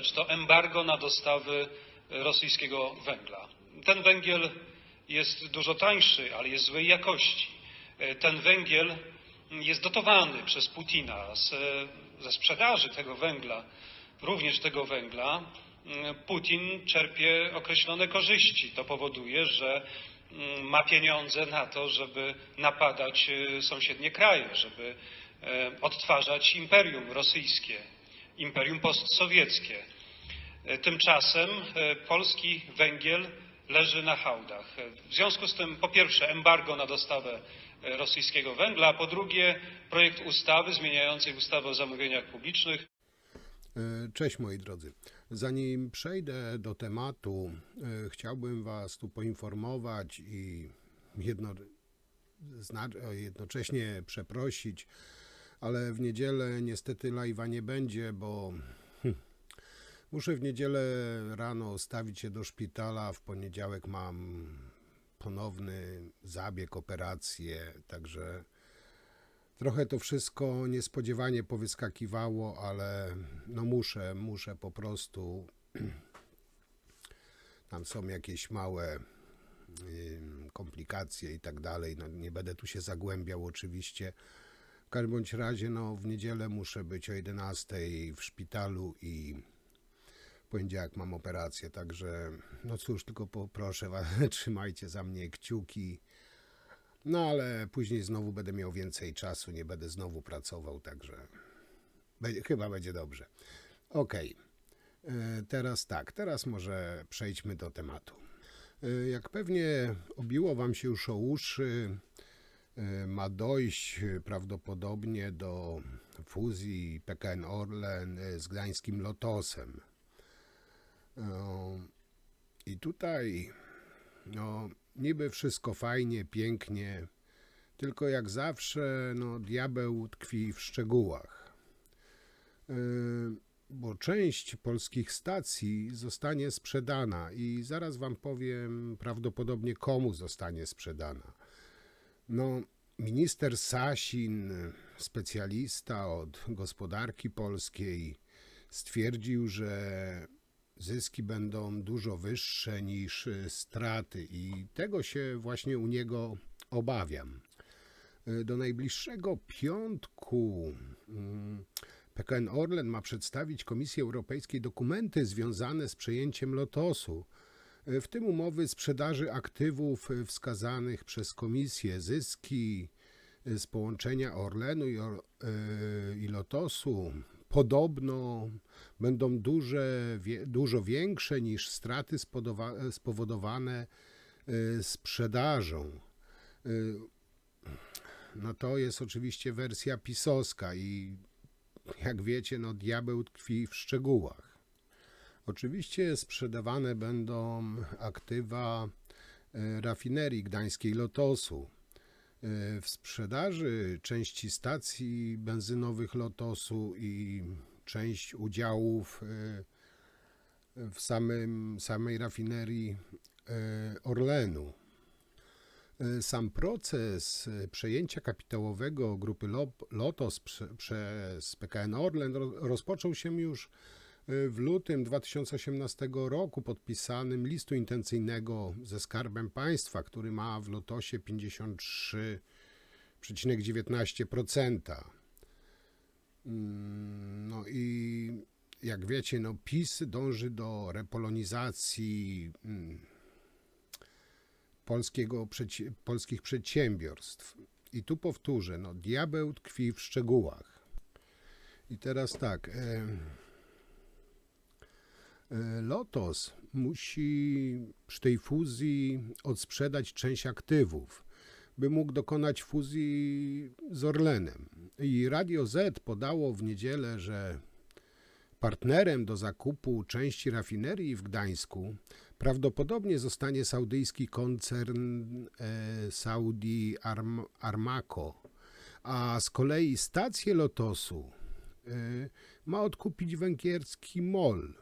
Rzecz to embargo na dostawy rosyjskiego węgla. Ten węgiel jest dużo tańszy, ale jest złej jakości. Ten węgiel jest dotowany przez Putina. Z, ze sprzedaży tego węgla, również tego węgla, Putin czerpie określone korzyści. To powoduje, że mm, ma pieniądze na to, żeby napadać e, sąsiednie kraje, żeby e, odtwarzać imperium rosyjskie, imperium postsowieckie. E, Tymczasem e, polski węgiel leży na hałdach. E, W związku z tym, po pierwsze, embargo na dostawę rosyjskiego węgla, a po drugie, projekt ustawy zmieniającej ustawę o zamówieniach publicznych. Cześć moi drodzy. Zanim przejdę do tematu, chciałbym Was tu poinformować i jedno, jednocześnie przeprosić, ale w niedzielę niestety live'a nie będzie, bo muszę w niedzielę rano stawić się do szpitala. W poniedziałek mam ponowny zabieg, operację, także Trochę to wszystko niespodziewanie powyskakiwało, ale no muszę, muszę po prostu. Tam są jakieś małe komplikacje i tak dalej. No, nie będę tu się zagłębiał oczywiście. W każdym bądź razie, no w niedzielę muszę być o 11 w szpitalu i poniedziałek mam operację, także no cóż, tylko poproszę was, trzymajcie za mnie kciuki. No ale później znowu będę miał więcej czasu, nie będę znowu pracował, także będzie, chyba będzie dobrze. Okej, E, teraz tak, teraz może przejdźmy do tematu. E, Jak pewnie obiło Wam się już o uszy, e, ma dojść prawdopodobnie do fuzji PKN Orlen z gdańskim Lotosem. I tutaj no, niby wszystko fajnie, pięknie, tylko jak zawsze, no, diabeł tkwi w szczegółach. Bo część polskich stacji zostanie sprzedana i zaraz wam powiem prawdopodobnie komu zostanie sprzedana. No, minister Sasin, specjalista od gospodarki polskiej, stwierdził, że zyski będą dużo wyższe niż y, straty i tego się właśnie u niego obawiam. Y, Do najbliższego piątku mm, PKN Orlen ma przedstawić Komisji Europejskiej dokumenty związane z przejęciem Lotosu, y, w tym umowy sprzedaży aktywów wskazanych przez Komisję, zyski z połączenia Orlenu i, Or- i Lotosu podobno będą duże, wie, dużo większe niż straty spowodowane y, sprzedażą. Y, No to jest oczywiście wersja pisowska i jak wiecie, no diabeł tkwi w szczegółach. Oczywiście sprzedawane będą aktywa y, rafinerii gdańskiej Lotosu. W sprzedaży części stacji benzynowych Lotosu i część udziałów y, w samym, samej rafinerii y, Orlenu. Y, Sam proces przejęcia kapitałowego grupy Lo- Lotos prze, przez PKN Orlen ro- rozpoczął się już w lutym 2018 roku podpisanym listu intencyjnego ze Skarbem Państwa, który ma w Lotosie 53,19%. Mm, No i jak wiecie, no PiS dąży do repolonizacji mm, polskiego, polskich przedsiębiorstw. I tu powtórzę, no diabeł tkwi w szczegółach. I teraz tak. Lotos musi przy tej fuzji odsprzedać część aktywów, by mógł dokonać fuzji z Orlenem. I Radio Z podało w niedzielę, że partnerem do zakupu części rafinerii w Gdańsku prawdopodobnie zostanie saudyjski koncern e, Saudi Arm, Armaco, a z kolei stację Lotosu e, ma odkupić węgierski MOL.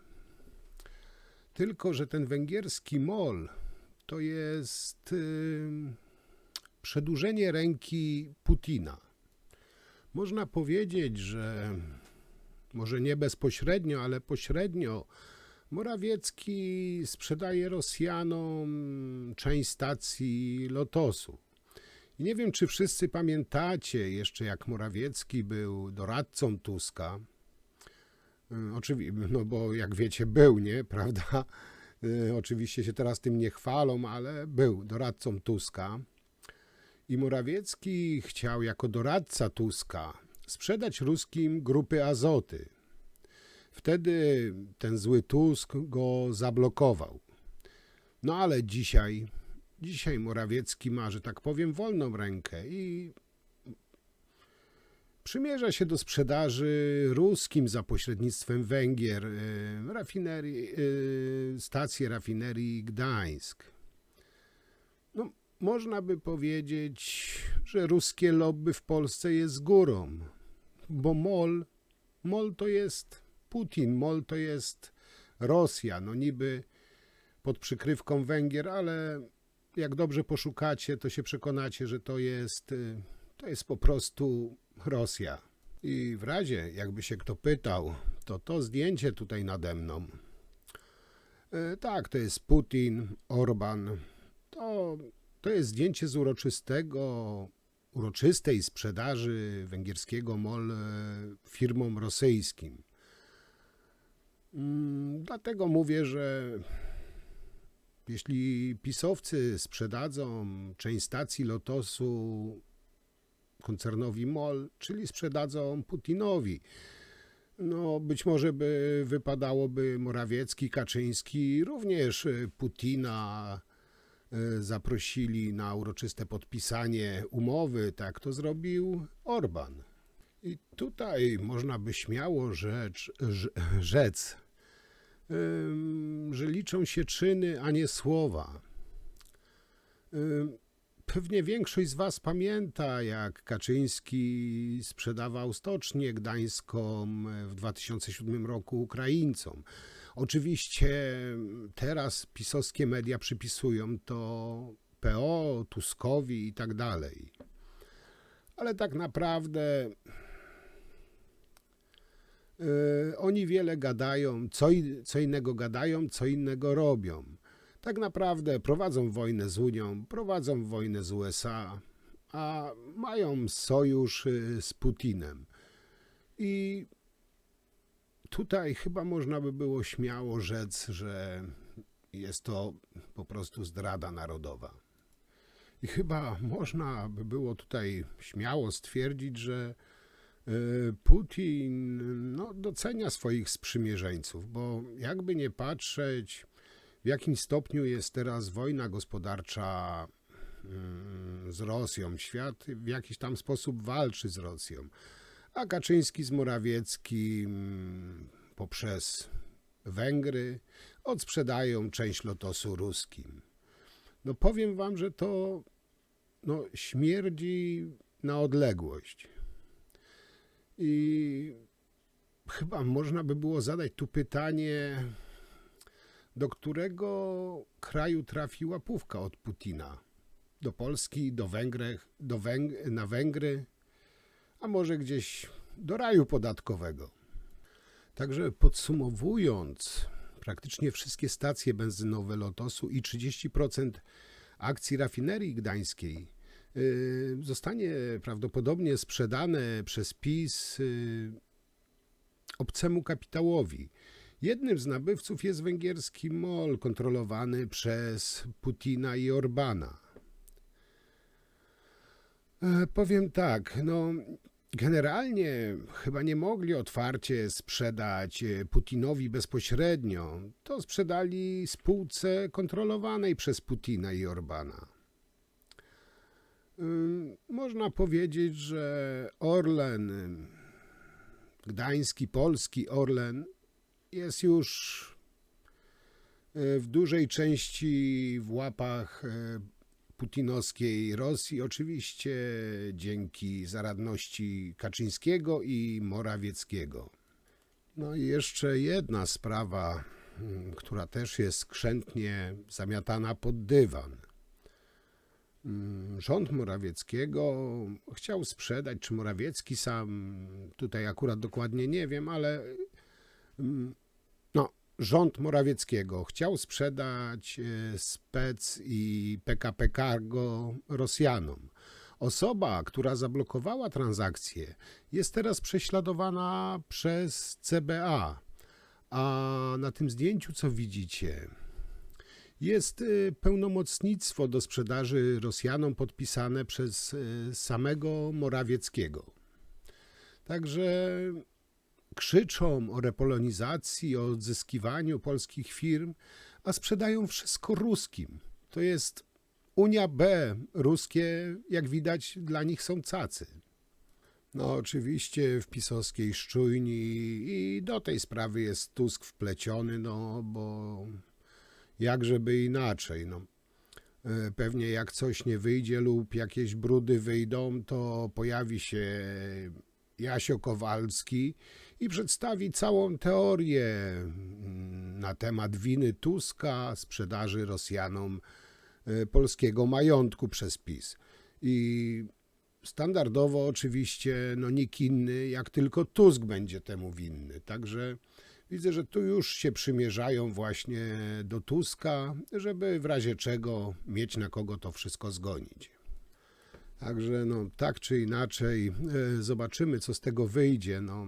Tylko, że ten węgierski MOL to jest e, przedłużenie ręki Putina. Można powiedzieć, że może nie bezpośrednio, ale pośrednio, Morawiecki sprzedaje Rosjanom część stacji Lotosu. I nie wiem, czy wszyscy pamiętacie jeszcze, jak Morawiecki był doradcą Tuska. Oczywiście, no bo jak wiecie, był, nie, prawda? Y, Oczywiście się teraz tym nie chwalą, ale był doradcą Tuska. I Morawiecki chciał jako doradca Tuska sprzedać ruskim grupy Azoty. Wtedy ten zły Tusk go zablokował. No ale dzisiaj, dzisiaj Morawiecki ma, że tak powiem, wolną rękę i przymierza się do sprzedaży ruskim za pośrednictwem Węgier e, rafinerii, e, rafinerii Gdańsk. No, można by powiedzieć, że ruskie lobby w Polsce jest górą, bo MOL, MOL to jest Putin, MOL to jest Rosja, no niby pod przykrywką Węgier, ale jak dobrze poszukacie, to się przekonacie, że to jest, y, to jest po prostu Rosja. I w razie, jakby się kto pytał, to to zdjęcie tutaj nade mną, y, tak, to jest Putin, Orban, to, to jest zdjęcie z uroczystego, uroczystej sprzedaży węgierskiego MOL y, firmom rosyjskim. Mm, Dlatego mówię, że jeśli pisowcy sprzedadzą część stacji Lotosu koncernowi MOL, czyli sprzedadzą Putinowi, no być może by wypadałoby Morawiecki, Kaczyński również Putina y, zaprosili na uroczyste podpisanie umowy, tak to zrobił Orban. I tutaj można by śmiało rzecz, rz- rzec, że liczą się czyny, a nie słowa. Pewnie większość z Was pamięta, jak Kaczyński sprzedawał Stocznię Gdańską w 2007 roku Ukraińcom. Oczywiście teraz pisowskie media przypisują to PO, Tuskowi i tak dalej. Ale tak naprawdę Yy, oni wiele gadają, co, co innego gadają, co innego robią. Tak naprawdę prowadzą wojnę z Unią, prowadzą wojnę z USA, a mają sojusz y, z Putinem. I tutaj chyba można by było śmiało rzec, że jest to po prostu zdrada narodowa. I chyba można by było tutaj śmiało stwierdzić, że E, Putin no, docenia swoich sprzymierzeńców, bo jakby nie patrzeć, jakim stopniu jest teraz wojna gospodarcza mm, z Rosją. Świat w jakiś tam sposób walczy z Rosją, a Kaczyński z Morawieckim poprzez Węgry odsprzedają część lotosu ruskim. No powiem wam, że to no, śmierdzi na odległość. I chyba można by było zadać tu pytanie, do którego kraju trafi łapówka od Putina? Do Polski, do Węgrech, do Węg na Węgry, a może gdzieś do raju podatkowego. Także podsumowując, praktycznie wszystkie stacje benzynowe Lotosu i 30% akcji rafinerii gdańskiej y, zostanie prawdopodobnie sprzedane przez PiS y, obcemu kapitałowi. Jednym z nabywców jest węgierski MOL kontrolowany przez Putina i Orbana. E, Powiem tak, no generalnie chyba nie mogli otwarcie sprzedać e, Putinowi bezpośrednio. To sprzedali spółce kontrolowanej przez Putina i Orbana. Można powiedzieć, że Orlen, gdański, polski Orlen jest już y, w dużej części w łapach y, putinowskiej Rosji, oczywiście dzięki zaradności Kaczyńskiego i Morawieckiego. No i jeszcze jedna sprawa, mm, która też jest skrzętnie zamiatana pod dywan. mm, rząd Morawieckiego chciał sprzedać, czy Morawiecki sam, tutaj akurat dokładnie nie wiem, ale no, rząd Morawieckiego chciał sprzedać e, spec i PKP Cargo Rosjanom. Osoba, która zablokowała transakcję, jest teraz prześladowana przez CBA. A na tym zdjęciu, co widzicie, jest y, pełnomocnictwo do sprzedaży Rosjanom podpisane przez y, samego Morawieckiego. Także krzyczą o repolonizacji, o odzyskiwaniu polskich firm, a sprzedają wszystko ruskim. To jest Unia B, ruskie, jak widać, dla nich są cacy. No, oczywiście w pisowskiej szczujni i do tej sprawy jest Tusk wpleciony, no bo jakżeby inaczej, no. E, Pewnie jak coś nie wyjdzie lub jakieś brudy wyjdą, to pojawi się Jasio Kowalski i przedstawi całą teorię mm, na temat winy Tuska, sprzedaży Rosjanom e, polskiego majątku przez PiS. I standardowo oczywiście no nikt inny jak tylko Tusk będzie temu winny. Także widzę, że tu już się przymierzają właśnie do Tuska, żeby w razie czego mieć na kogo to wszystko zgonić. Także no, tak czy inaczej, e, zobaczymy, co z tego wyjdzie. No.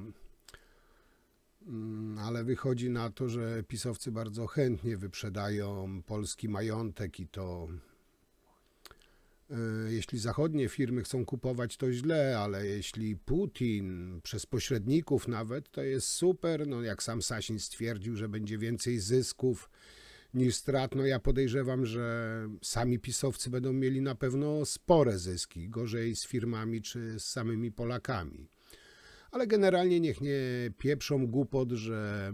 Mm, Ale wychodzi na to, że pisowcy bardzo chętnie wyprzedają polski majątek i to e, jeśli zachodnie firmy chcą kupować, to źle, ale jeśli Putin przez pośredników nawet, to jest super. No, jak sam Sasin stwierdził, że będzie więcej zysków niż strat, no ja podejrzewam, że sami pisowcy będą mieli na pewno spore zyski, gorzej z firmami czy z samymi Polakami. Ale generalnie niech nie pieprzą głupot, że,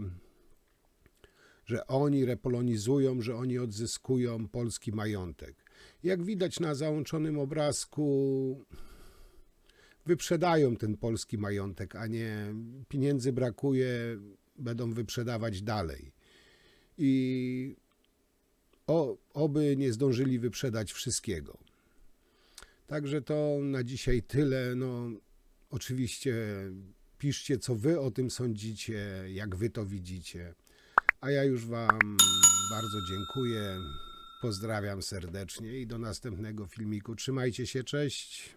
że oni repolonizują, że oni odzyskują polski majątek. Jak widać na załączonym obrazku, wyprzedają ten polski majątek, a nie pieniędzy brakuje, będą wyprzedawać dalej. I o, oby nie zdążyli wyprzedać wszystkiego. Także to na dzisiaj tyle. No, oczywiście piszcie, co wy o tym sądzicie, jak wy to widzicie. A ja już wam bardzo dziękuję. Pozdrawiam serdecznie i do następnego filmiku. Trzymajcie się, cześć.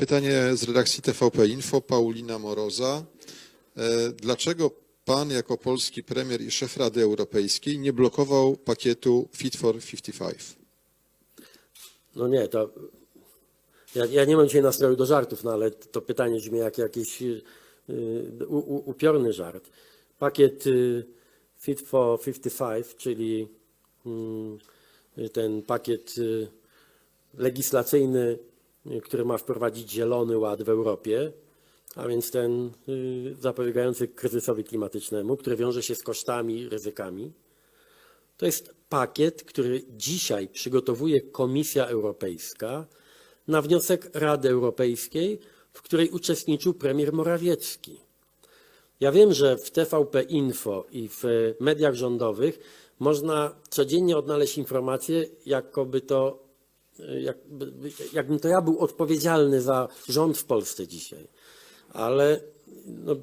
Pytanie z redakcji TVP Info, Paulina Moroza. E, Dlaczego pan jako polski premier i szef Rady Europejskiej nie blokował pakietu Fit for 55? No nie, to ja, ja nie mam dzisiaj nastroju do żartów, no ale to pytanie brzmi jak jakiś y, u, u, upiorny żart. Pakiet y, Fit for 55, czyli mm, ten pakiet y, legislacyjny, który ma wprowadzić zielony ład w Europie, a więc ten y, zapobiegający kryzysowi klimatycznemu, który wiąże się z kosztami ryzykami. To jest pakiet, który dzisiaj przygotowuje Komisja Europejska na wniosek Rady Europejskiej, w której uczestniczył premier Morawiecki. Ja wiem, że w TVP Info i w mediach rządowych można codziennie odnaleźć informacje, jakoby to, jakby, jakbym to ja był odpowiedzialny za rząd w Polsce dzisiaj. Ale no,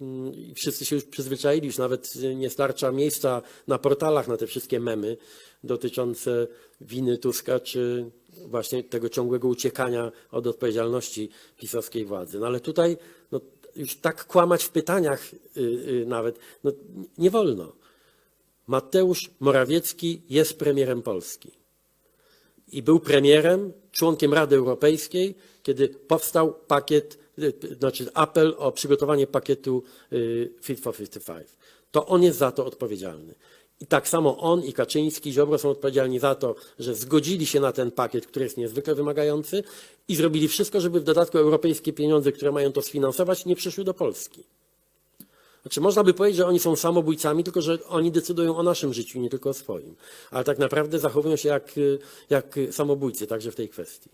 Mm, wszyscy się już przyzwyczaili, już nawet nie starcza miejsca na portalach na te wszystkie memy dotyczące winy Tuska, czy właśnie tego ciągłego uciekania od odpowiedzialności pisowskiej władzy. No ale tutaj no, już tak kłamać w pytaniach y, y, nawet, no, nie wolno. Mateusz Morawiecki jest premierem Polski i był premierem, członkiem Rady Europejskiej, kiedy powstał pakiet, y, znaczy apel o przygotowanie pakietu y, Fit for 55. To on jest za to odpowiedzialny. I tak samo on i Kaczyński, i Ziobro są odpowiedzialni za to, że zgodzili się na ten pakiet, który jest niezwykle wymagający i zrobili wszystko, żeby w dodatku europejskie pieniądze, które mają to sfinansować, nie przyszły do Polski. Znaczy, można by powiedzieć, że oni są samobójcami, tylko że oni decydują o naszym życiu, nie tylko o swoim. Ale tak naprawdę zachowują się jak, jak samobójcy, także w tej kwestii.